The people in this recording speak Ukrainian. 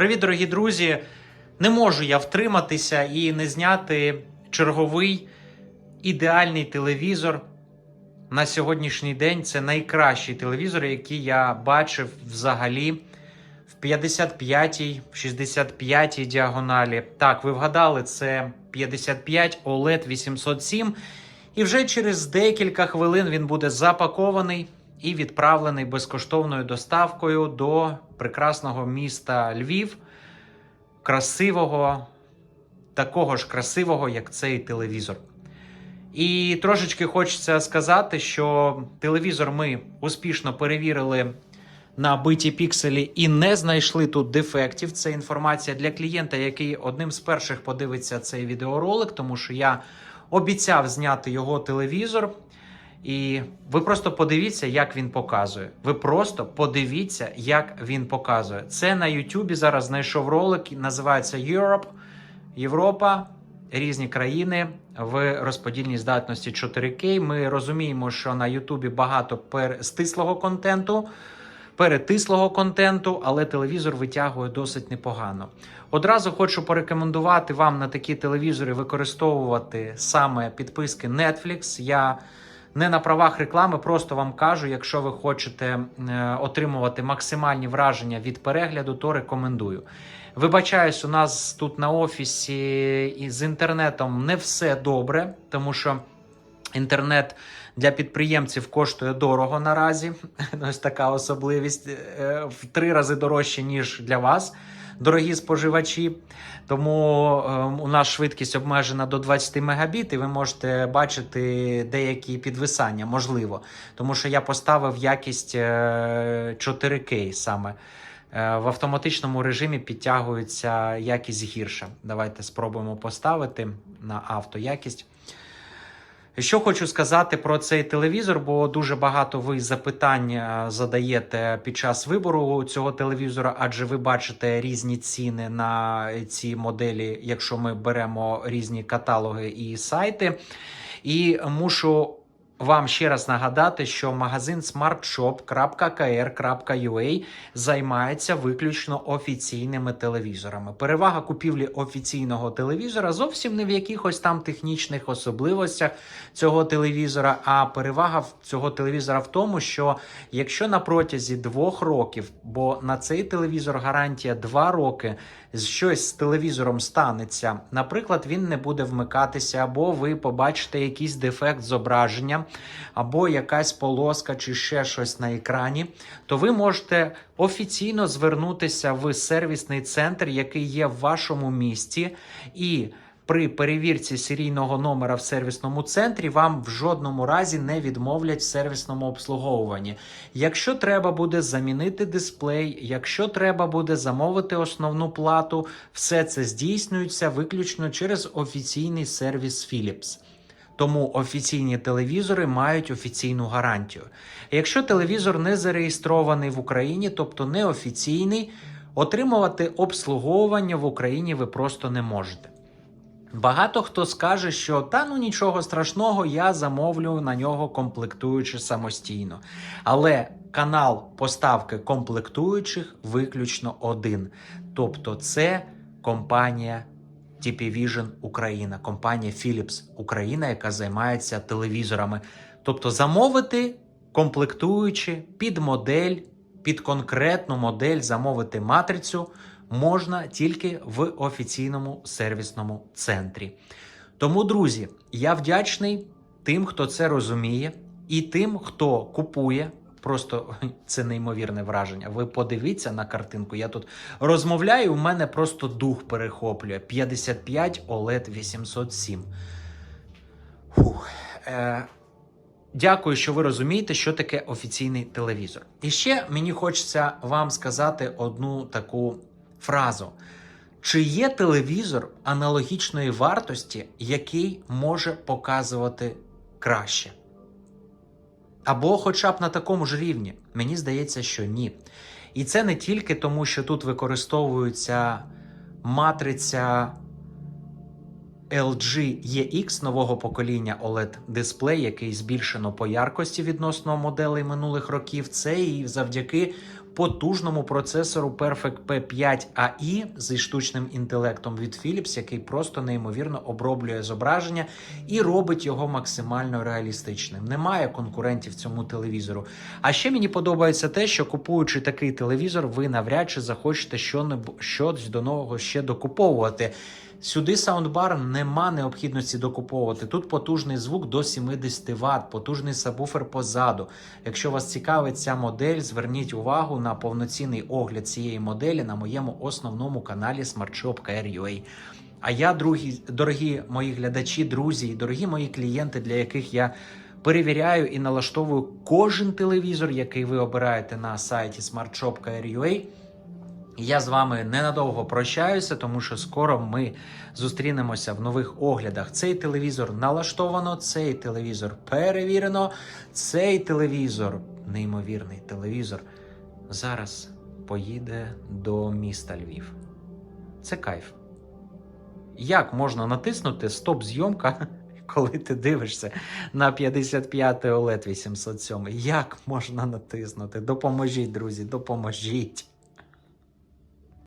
Привіт, дорогі друзі! Не можу я втриматися і не зняти черговий ідеальний телевізор. На сьогоднішній день це найкращий телевізор, який я бачив взагалі в 55-й, в 65-й діагоналі. Так, ви вгадали, це 55 OLED 807. І вже через декілька хвилин він буде запакований і відправлений безкоштовною доставкою до прекрасного міста Львів, красивого, такого ж красивого, як цей телевізор. І трошечки хочеться сказати, що телевізор ми успішно перевірили на биті пікселі і не знайшли тут дефектів. Це інформація для клієнта, який одним з перших подивиться цей відеоролик, тому що я обіцяв зняти його телевізор. І ви просто подивіться, як він показує. Ви просто подивіться, як він показує. Це на Ютубі зараз знайшов ролик, називається Europe, Європа, різні країни в розподільній здатності 4К. Ми розуміємо, що на Ютубі багато стислого контенту, перетислого контенту, але телевізор витягує досить непогано. Одразу хочу порекомендувати вам на такі телевізори використовувати саме підписки Netflix. Я не на правах реклами, просто вам кажу, якщо ви хочете е, отримувати максимальні враження від перегляду, то рекомендую. Вибачаюсь, у нас тут на офісі і з інтернетом не все добре, тому що інтернет для підприємців коштує дорого наразі. Ось така особливість е, в три рази дорожче, ніж для вас. Дорогі споживачі, тому е, у нас швидкість обмежена до 20 мегабіт, і ви можете бачити деякі підвисання, можливо, тому що я поставив якість е, 4К саме. Е, В автоматичному режимі підтягується якість гірша. Давайте спробуємо поставити на автоякість. Що хочу сказати про цей телевізор, бо дуже багато ви запитань е, задаєте під час вибору цього телевізора, адже ви бачите різні ціни на ці моделі, якщо ми беремо різні каталоги і сайти. І мушу вам ще раз нагадати, що магазин smartshop.kr.ua займається виключно офіційними телевізорами. Перевага купівлі офіційного телевізора зовсім не в якихось там технічних особливостях цього телевізора. А перевага цього телевізора в тому, що якщо на протязі двох років, бо на цей телевізор гарантія два роки, щось з телевізором станеться, наприклад, він не буде вмикатися, або ви побачите якийсь дефект зображення, або якась полоска чи ще щось на екрані, то ви можете офіційно звернутися в сервісний центр, який є в вашому місті, і при перевірці серійного номера в сервісному центрі вам в жодному разі не відмовлять в сервісному обслуговуванні. Якщо треба буде замінити дисплей, якщо треба буде замовити основну плату, все це здійснюється виключно через офіційний сервіс Philips. Тому офіційні телевізори мають офіційну гарантію. Якщо телевізор не зареєстрований в Україні, тобто неофіційний, отримувати обслуговування в Україні ви просто не можете. Багато хто скаже, що та ну нічого страшного, я замовлю на нього комплектуючи самостійно. Але канал поставки комплектуючих виключно один. Тобто, це компанія TP Vision Україна, компанія Philips Україна, яка займається телевізорами. Тобто, замовити комплектуючи під модель, під конкретну модель замовити матрицю можна тільки в офіційному сервісному центрі. Тому, друзі, я вдячний тим, хто це розуміє, і тим, хто купує. Просто це неймовірне враження. Ви подивіться на картинку. Я тут розмовляю, у мене просто дух перехоплює. 55 OLED 807. Фух. Е, Дякую, що ви розумієте, що таке офіційний телевізор. І ще мені хочеться вам сказати одну таку фразу: чи є телевізор аналогічної вартості, який може показувати краще? Або хоча б на такому ж рівні? Мені здається, що ні. І це не тільки тому, що тут використовується матриця LG EX нового покоління OLED дисплей, який збільшено по яркості відносно моделей минулих років. Це і завдяки потужному процесору Perfect P5 AI зі штучним інтелектом від Philips, який просто неймовірно оброблює зображення і робить його максимально реалістичним. Немає конкурентів цьому телевізору. А ще мені подобається те, що купуючи такий телевізор, ви навряд чи захочете щось до нового ще докуповувати. Сюди саундбар нема необхідності докуповувати. Тут потужний звук до 70 Вт, потужний сабвуфер позаду. Якщо вас цікавить ця модель, зверніть увагу на повноцінний огляд цієї моделі на моєму основному каналі SmartShop.ua. А я, другі, дорогі мої глядачі, друзі і дорогі мої клієнти, для яких я перевіряю і налаштовую кожен телевізор, який ви обираєте на сайті SmartShop.ua. Я з вами ненадовго прощаюся, тому що скоро ми зустрінемося в нових оглядах. Цей телевізор налаштовано, цей телевізор перевірено, цей телевізор, неймовірний телевізор, зараз поїде до міста Львів. Це кайф. Як можна натиснути стоп-зйомка, коли ти дивишся на 55 OLED 807? Як можна натиснути? Допоможіть, друзі, допоможіть.